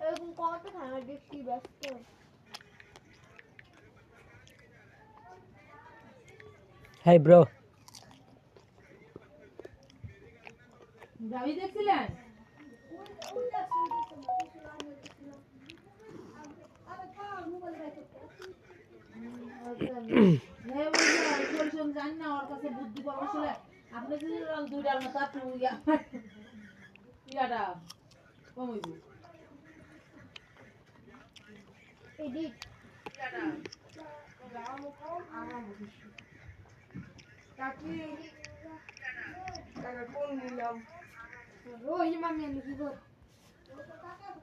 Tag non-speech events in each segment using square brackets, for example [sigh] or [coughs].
এরকম কত খানা দেখছি ব্যস্ত। হাই ব্রো যাবি দেখছিলেন? [coughs] হ্যাঁ, জানি না, ওর কাছে বুদ্ধি পরামর্শ আপনি দুই ডাল মতো আপনি ইয়াটা কমাইব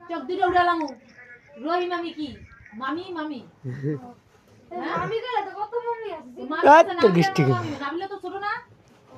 চোখ দুটো উড়ালাম রহিম আমি কি? মামি মামি? হ্যাঁ? মামি কত মামি আছে? মামি তো ছোট না।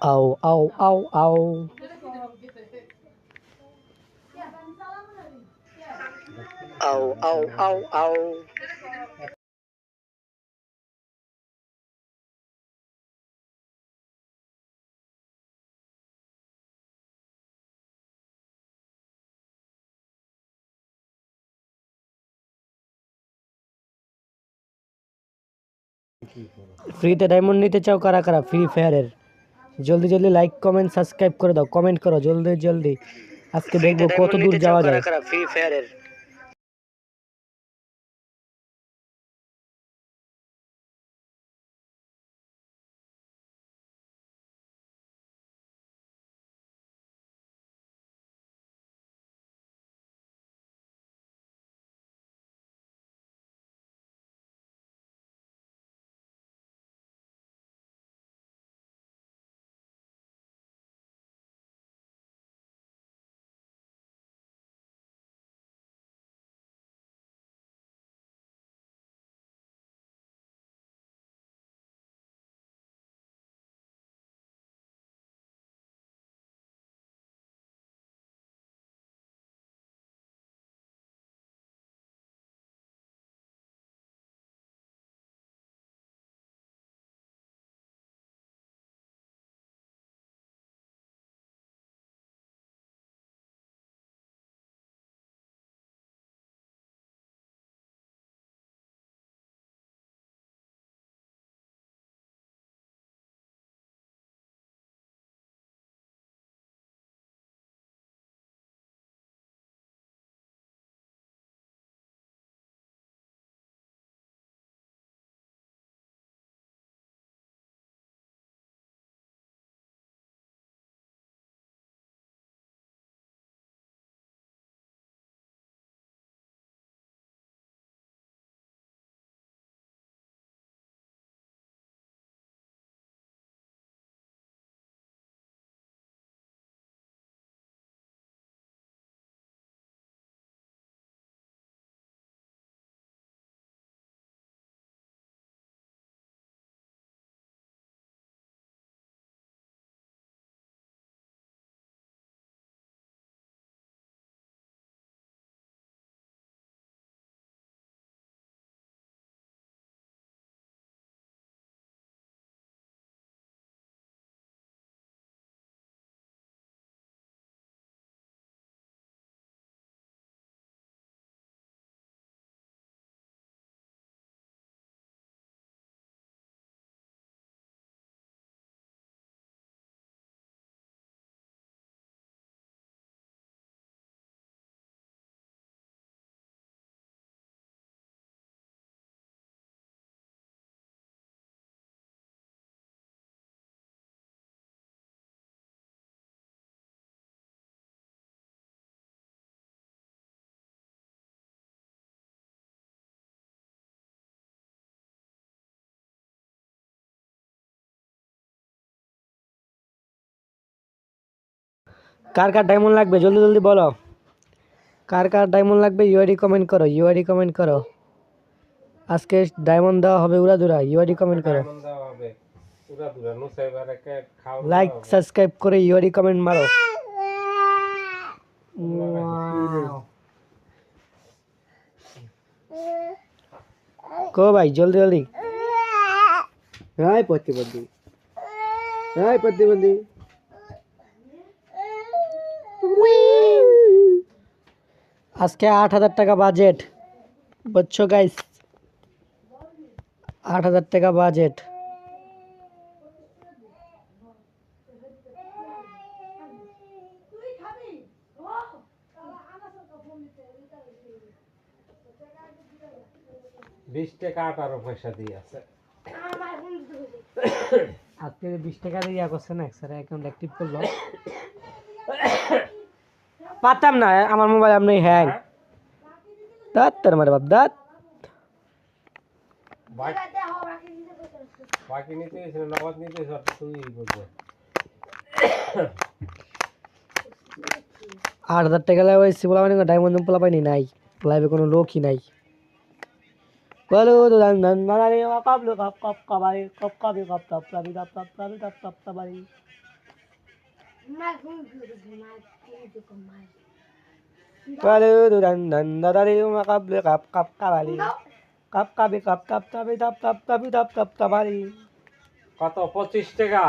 আও আও আও আও আও আও আও আও ফ্রিতে ডায়মন্ড নিতে চাও কারা কারা? ফ্রি ফায়ারের জলদি জলদি লাইক কমেন্ট সাবস্ক্রাইব করে দাও কমেন্ট করো, জলদি জলদি। আজকে দেখব কত দূর যাওয়া যায়। ফ্রি ফায়ারের কার কার ডায়মন্ড লাগবে? জলদি জলদি বলো। কার কার ডায়মন্ড লাগবে? ইউআইডি কমেন্ট করো ইউআইডি কমেন্ট করো। আজকে ডায়মন্ড দেওয়া হবে উড়াদুরা ইউআইডি কমেন্ট করো। লাইক সাবস্ক্রাইব করে ইউআইডি কমেন্ট মারো। কো ভাই জলদি জলদি। হাই প্রতিবন্ধী হাই প্রতিবন্ধী। আজকে আট হাজার টাকা বাজেট বুঝছ গাইস আট হাজার টাকা বাজেট বিশ টাকা আঠারো পয়সা দিয়ে আছে। আজকে বিশ টাকা দিয়ে ইয়া করছে না স্যার অ্যাকাউন্ট অ্যাক্টিভ করল। [coughs] পারতাম না আমার মোবাইল আপনি হ্যাং দাঁত তার মারে বাপ দাঁত বাকি নিতে নগদ নিতে তুই আট হাজার টাকা লাগে ওই শিবলা মানে ডায়মন্ড পোলা পাইনি নাই লাইভে কোনো লোকই নাই বলো তো দান দান মারারে কপ লো কপ কপ কবারে কপ কবি কপ টপ কবি কপ টপ কবি টপ টপ মার কাপ কপ লো কপ কবি কপ টপ কবি টপ টপ কবি টপ টপ কবারে কত পঁচিশ টাকা